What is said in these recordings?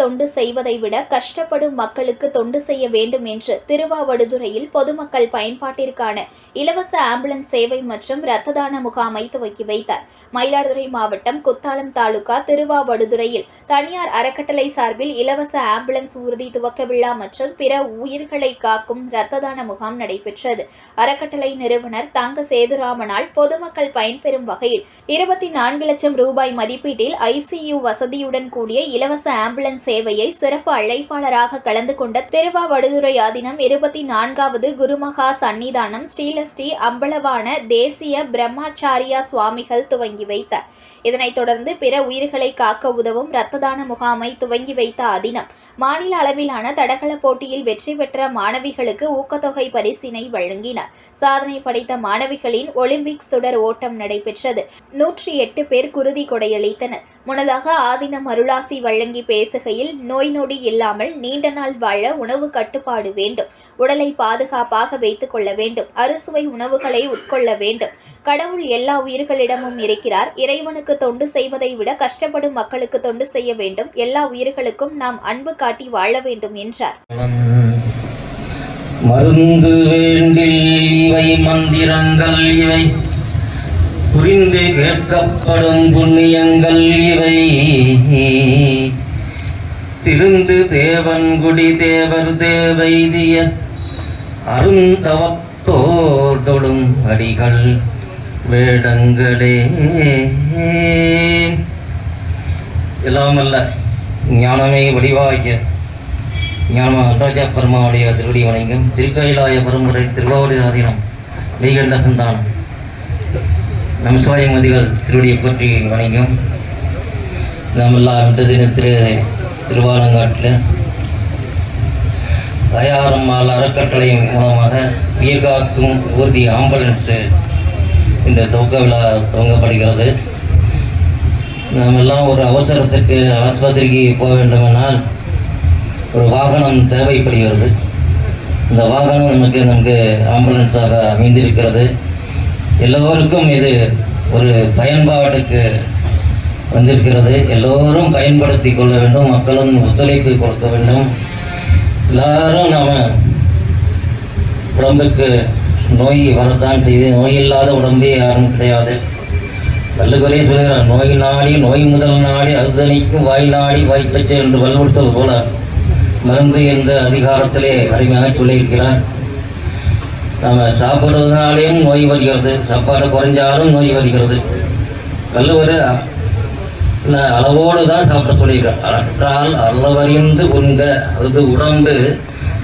தொண்டு செய்வதை விட கஷ்டப்படும் மக்களுக்கு தொண்டு செய்ய வேண்டும் என்று திருவாவடுதுறையில் பொதுமக்கள் பயன்பாட்டிற்கான இலவச ஆம்புலன்ஸ் சேவை மற்றும் இரத்த தான முகாமை துவக்கி வைத்தார். மயிலாடுதுறை மாவட்டம் குத்தாலம் தாலுகா திருவாவடுதுறையில் தனியார் அறக்கட்டளை சார்பில் இலவச ஆம்புலன்ஸ் ஊர்தி துவக்க விழா மற்றும் பிற உயிர்களை காக்கும் இரத்த தான முகாம் நடைபெற்றது. அறக்கட்டளை நிறுவனர் தங்க சேதுராமனால் பொதுமக்கள் பயன்பெறும் வகையில் இருபத்தி நான்கு லட்சம் ரூபாய் மதிப்பீட்டில் ஐசியு வசதியுடன் கூடிய இலவச ஆம்புலன்ஸ் சேவையை சிறப்பு அழைப்பாளராக கலந்து கொண்ட திருவாவடுதுறை ஆதினம் இருபத்தி நான்காவது குருமகா சன்னிதானம் ஸ்ரீலஸ்ரீ அம்பலவான தேசிய பிரம்மாச்சாரியா சுவாமிகள் துவங்கி வைத்தார் இதனைத் தொடர்ந்து பிற உயிர்களை காக்க உதவும் இரத்த தான முகாமை துவங்கி வைத்த ஆதினம். மாநில அளவிலான தடகள போட்டியில் வெற்றி பெற்ற மாணவிகளுக்கு ஊக்கத்தொகை பரிசினை வழங்கினார். சாதனை படைத்த மாணவிகளின் ஒலிம்பிக் சுடர் ஓட்டம் நடைபெற்றது. நூற்றி எட்டு பேர் குருதி கொடையளித்தனர். முன்னதாக ஆதினம் அருளாசி வழங்கி பேசுகையில் நோய் நொடி இல்லாமல் நீண்ட நாள் வாழ உணவு கட்டுப்பாடு வேண்டும். உடலை பாதுகாப்பாக வைத்துக் கொள்ள வேண்டும். அறுசுவை உணவுகளை உட்கொள்ள வேண்டும். கடவுள் எல்லா உயிர்களிடமும் இருக்கிறார். இறைவனுக்கு தொண்டு செய்வதை விட கஷ்டப்படும் மக்களுக்கு தொண்டு செய்ய வேண்டும். எல்லா உயிர்களுக்கும் நாம் அன்பு காட்டி வாழ வேண்டும் என்றார். மருந்து வேண்டில் இவை மந்திரங்கள் இவை. புரிந்து கேட்கப்படும் புண்ணியங்கள் இவை. திருந்து தேவன்குடி தேவர் தேவைதிய அருந்தவத்தோடொடும் அடிகள் வேடங்களே. எல்லாமல்ல ஞானமே வடிவாகிய ஞான நடராஜா பெருமாவுடைய திருவடி வணங்கம். திருக்கயிலாய பரம்பரை திருவாவடி ஆதீனம் மெய்கண்ட சந்தானம். நமசிவாய மதிகள் திருவடியை பற்றி வணங்கம். நாம் எல்லாம் இன்று தினம் திருவாலங்காட்டில் தயாரம்மாள் அறக்கட்டளையின் மூலமாக உயிர் காக்கும் ஊர்தி ஆம்புலன்ஸு இந்த துவக்க விழா துவங்கப்படுகிறது. நாம் எல்லாம் ஒரு அவசரத்துக்கு ஆஸ்பத்திரிக்கு போக வேண்டுமென்றால் ஒரு வாகனம் தேவைப்படுகிறது. இந்த வாகனம் நமக்கு நமக்கு ஆம்புலன்ஸாக அமைந்திருக்கிறது. எல்லோருக்கும் இது ஒரு பயன்பாட்டுக்கு வந்திருக்கிறது. எல்லோரும் பயன்படுத்தி கொள்ள வேண்டும். மக்களும் ஒத்துழைப்பு கொடுக்க வேண்டும். எல்லாரும் நாம் உடம்புக்கு நோய் வரத்தான் செய்து நோய் இல்லாத உடம்பே யாரும் கிடையாது. வள்ளுவரே சொல்கிறார் நோய் நாடி நோய் முதல் நாடி அறுதணிக்கும் வாய் நாடி வாய்ப்பச்சை என்று வலுவுறுத்தல் போல மருந்து என்ற அதிகாரத்திலே அருமையாக சொல்லியிருக்கிறார். நாம் சாப்பிடுவதனாலேயும் நோய் வருகிறது. சாப்பாடு குறைஞ்சாலும் நோய் வருகிறது. வள்ளுவர் ந- அளவோடு தான் சாப்பிட சொல்லியிருக்கேன் அற்றால் அளவறிந்து உண்க அது உடம்பு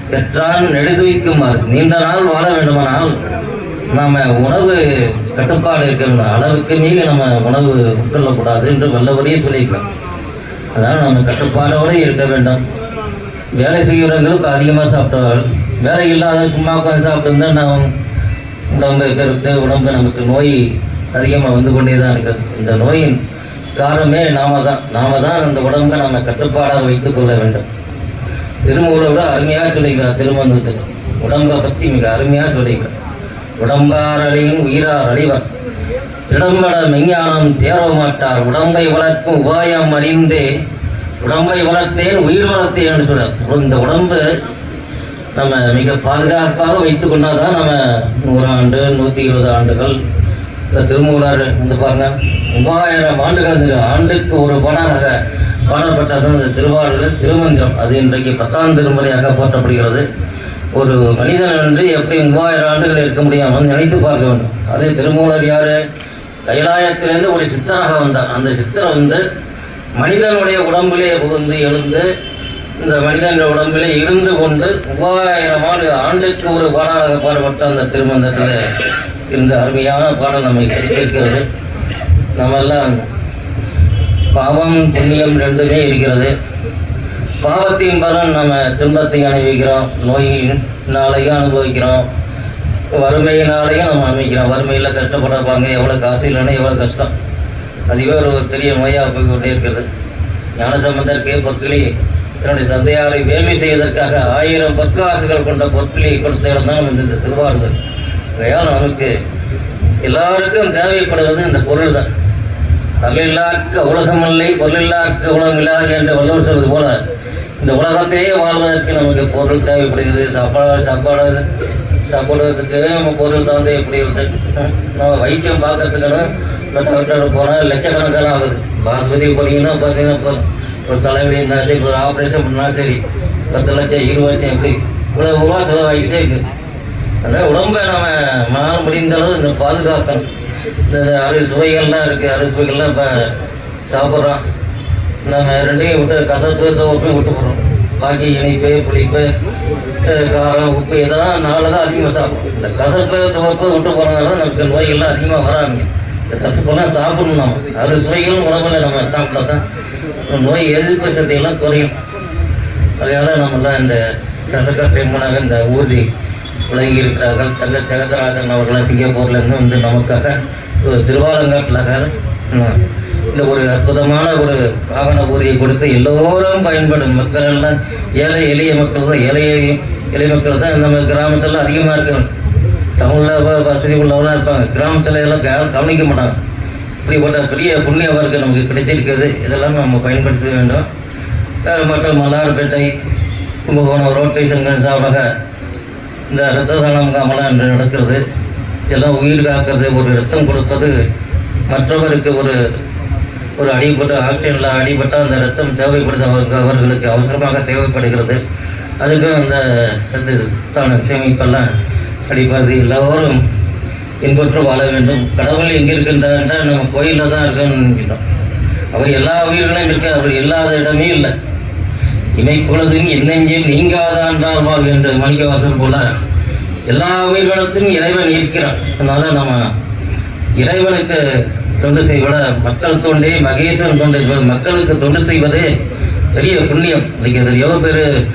பெற்றான் நெடுதுவிக்குமாறு நீண்ட நாள் வாழ வேண்டுமானால் நாம் உணவு கட்டுப்பாடு இருக்கிற அளவுக்கு மீறி நம்ம உணவு உட்கொள்ளக்கூடாது என்று வல்லபடியே சொல்லியிருக்கோம் அதனால் நம்ம கட்டுப்பாடோடு இருக்க வேண்டும். வேலை செய்கிறவங்களுக்கு அதிகமாக சாப்பிட்டவர்கள் வேலை இல்லாத சும்மா உட்காந்து சாப்பிட்டு நாம் உடம்பு கருத்து உடம்பு நமக்கு நோய் அதிகமாக வந்து கொண்டே தான் இருக்குது இந்த நோயின் காரணமே நாம தான் நாம தான் அந்த உடம்பை நம்ம கட்டுப்பாடாக வைத்துக் கொள்ள வேண்டும். திருமூலோட அருமையாக சொல்லிக்கிறார் திருமந்தத்தில் உடம்பை பற்றி மிக அருமையாக சொல்லிக்கிறார் உடம்பாரழியும் உயிரார் அழிவர். திடம்பட மெஞ்ஞானம் சேர மாட்டார் உடம்பை வளர்க்கும் உபாயம் அறிந்தே உடம்பை வளர்த்தேன் உயிர் வளர்த்தேன் என்று சொல்றார். இந்த உடம்பு நம்ம மிக பாதுகாப்பாக வைத்து கொண்டால் தான் நம்ம நூறாண்டு நூற்றி இருபது ஆண்டுகள் திருமூலர் வந்து பாருங்க மூவாயிரம் ஆண்டுகள் ஆண்டுக்கு ஒரு பாடலாக பாடப்பட்டது அந்த திருவாரூர் திருமந்திரம். அது இன்றைக்கு பத்தாம் திருமுறையாக போற்றப்படுகிறது. ஒரு மனிதன் என்று எப்படி மூவாயிரம் ஆண்டுகள் இருக்க முடியும் வந்து நினைத்து பார்க்க வேண்டும். அதே திருமூலர் யார்? கைலாயத்திலிருந்து ஒரு சித்தராக வந்தார். அந்த சித்தரை வந்து மனிதனுடைய உடம்பிலே புகுந்து எழுந்து இந்த மனிதனுடைய உடம்பிலே இருந்து கொண்டு மூவாயிரம் ஆண்டு ஆண்டுக்கு ஒரு பாடலாக பாடப்பட்ட அந்த திருமந்தத்தில் இருந்த அருமையான பாடல் நம்மை கிடைக்கிறது நம்ம எல்லாம் பாவம் புண்ணியம் ரெண்டுமே இருக்கிறது. பாவத்தின் பலன் நம்ம துன்பத்தை அனுபவிக்கிறோம். நோயினாலையும் அனுபவிக்கிறோம். வறுமையினாலையும் நம்ம அமைக்கிறோம் வறுமையில் கஷ்டப்படுறாங்க எவ்வளோ காசு இல்லைன்னா எவ்வளோ கஷ்டம். அதுவே ஒரு பெரிய நோயாக போய் கொண்டே இருக்கிறது ஞானசம்பந்தருக்கு பொற்களி தன்னுடைய தந்தையாரை வேள்வி செய்வதற்காக ஆயிரம் பொற்காசுகள் கொண்ட பொற்களி கொடுத்த இடம் தான் இந்த திருவாரூர். ஆகையால் நமக்கு எல்லாருக்கும் தேவைப்படுவது இந்த பொருள் தான் பொருளில்லார்க்கு உலகமில்லை உலகம் உலகமில்லா என்று வள்ளுவர் சொல்வது போல இந்த உலகத்திலேயே வாழ்வதற்கு நமக்கு பொருள் தேவைப்படுகிறது. சாப்பாடு சாப்பாடு சாப்பிடுறதுக்கு நம்ம பொருள் தகுந்த எப்படி இருக்குது நம்ம வைத்தியம் பார்க்கறதுக்குன்னு இப்போ டாக்டர் போனால் லட்சக்கணக்கான ஆகுது. பாஸ்மதி போனீங்கன்னா பார்த்தீங்கன்னா இப்போ ஒரு தலைவலி இருந்தாலும் சரி ஒரு ஆப்ரேஷன் பண்ணாலும் சரி பத்து லட்சம் இருபது லட்சம் எப்படி? இவ்வளோ ரூபா செலவாகிட்டே இருக்குது அதனால் உடம்பை நம்ம மனால் முடிந்த அளவு இந்த பாதுகாக்கணும். இந்த அறு சுவைகள்லாம் இருக்குது அறு சுவைகள்லாம் இப்போ சாப்பிட்றோம். நம்ம ரெண்டையும் விட்டு கசப்பு தோப்பையும் விட்டு போகிறோம் பாக்கி இனிப்பு புளிப்பு காரம் உப்பு இதெல்லாம் நாளில் தான் அதிகமாக சாப்பிடும் இந்த கசப்பு துவப்பு விட்டு போகிறதுனால நமக்கு நோய்கள்லாம் அதிகமாக வராங்க. இந்த கசப்பெல்லாம் சாப்பிடணும் நம்ம அறு சுவைகளும் உணவில் நம்ம சாப்பிட்டா தான் நோய் எதிர்ப்பு சக்தியெல்லாம் குறையும். அதனால் நம்மளாம் இந்த தடுக்க பெண்மனாக இந்த ஊர்தி விளங்கியிருக்கிறார்கள் தங்க ஜெகதராஜன் அவர்களாம் சிங்கப்பூர்லேருந்து வந்து நமக்காக ஒரு இந்த ஒரு அற்புதமான ஒரு வாகன ஊதியை கொடுத்து எல்லோரும் பயன்படும் மக்கள் எல்லாம் ஏழை எளிய மக்கள் தான் ஏழை எளிய மக்கள் தான் நம்ம கிராமத்தில் அதிகமாக இருக்கிறோம் டவுனில் வசதி உள்ளவங்களாம் இருப்பாங்க. கிராமத்தில் எல்லாம் யாரும் கவனிக்க மாட்டாங்க. இப்படிப்பட்ட பெரிய புண்ணிய வர்க்கம் நமக்கு கிடைத்திருக்கிறது. இதெல்லாம் நம்ம பயன்படுத்த வேண்டும். வேறு மக்கள் மல்லார்பேட்டை கும்பகோணம் ரோட்டை சங்கம் சார்பாக இந்த இரத்த தானம் முகாமெல்லாம் இன்று நடக்கிறது. எல்லாம் உயிர் காக்கிறது ஒரு ரத்தம் கொடுப்பது மற்றவருக்கு ஒரு ஒரு அடிபட்டு ஆக்சிஜனில் அடிபட்டால் அந்த ரத்தம் தேவைப்படுது அவருக்கு அவர்களுக்கு அவசரமாக தேவைப்படுகிறது. அதுக்கும் அந்த ரத்த தான சேமிப்பெல்லாம் அடிப்பது. எல்லோரும் இன்புற்று வாழ வேண்டும். கடவுள் எங்கே இருக்கின்றார் என்றால் நம்ம கோயிலில் தான் இருக்கணும் நினைக்கிறோம். அவர் எல்லா உயிர்களும் இருக்க அவர் இல்லாத இடமே இல்லை. இமைப்பொழுதும் என்னெஞ்சில் நீங்காதான் வாழ் என்ற மணிக்கவாசல் போல எல்லா உயிர்களுக்கும் இறைவன் இருக்கிறான். அதனால நம்ம இறைவனுக்கு தொண்டு செய்வத மக்கள் தொண்டே மகேசன் தொண்டு மக்களுக்கு தொண்டு செய்வதே பெரிய புண்ணியம். இன்னைக்கு எவ்வளோ பேர்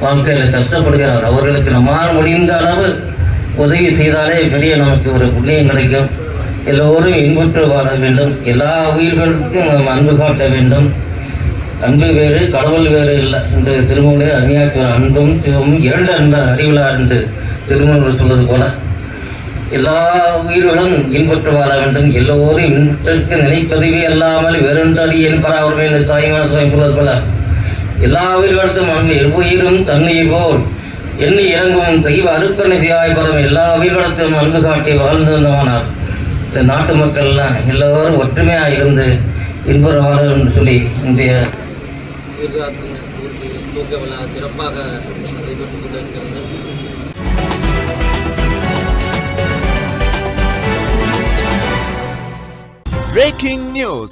வாழ்க்கையில் கஷ்டப்படுகிறார். அவர்களுக்கு நம்மால் முடிந்த அளவு உதவி செய்தாலே பெரிய நமக்கு ஒரு புண்ணியம் கிடைக்கும். எல்லோரும் இன்புற்று வாழ வேண்டும். எல்லா உயிர்களுக்கும் நாம் அன்பு காட்ட வேண்டும். அன்பு வேறு கடவுள் வேறு இல்லை. இந்த திருமூலே அருமையாச்சுவர் அன்பும் சிவமும் இரண்டு அன்ப அறிவிலார் என்று திருமூலர் சொல்வது போல எல்லா உயிர்களும் இன்புற்று வாழ வேண்டும். எல்லோரும் இன்றைக்கு நினைப்பதுவே அல்லாமல் வேறொன்றடி என்பரா அவர்கள் தாய்மான சுவாமி சொல்வது போல எல்லா உயிர்களுக்கும் அன்பு எவ்வுயிரும் தன்னுயிர் போல். எண்ணி இறங்கும் தெய்வ அருப்பணி செய்யாய் எல்லா உயிர்களிடத்திலும் அன்பு காட்டி வாழ்ந்து வந்தவனார். இந்த நாட்டு மக்கள்லாம் எல்லோரும் ஒற்றுமையாக இருந்து இன்புற வாழ என்று சொல்லி இன்றைய தூக்க விழா சிறப்பாக நடைபெற்றுக் கொண்டிருக்கிறது Breaking news.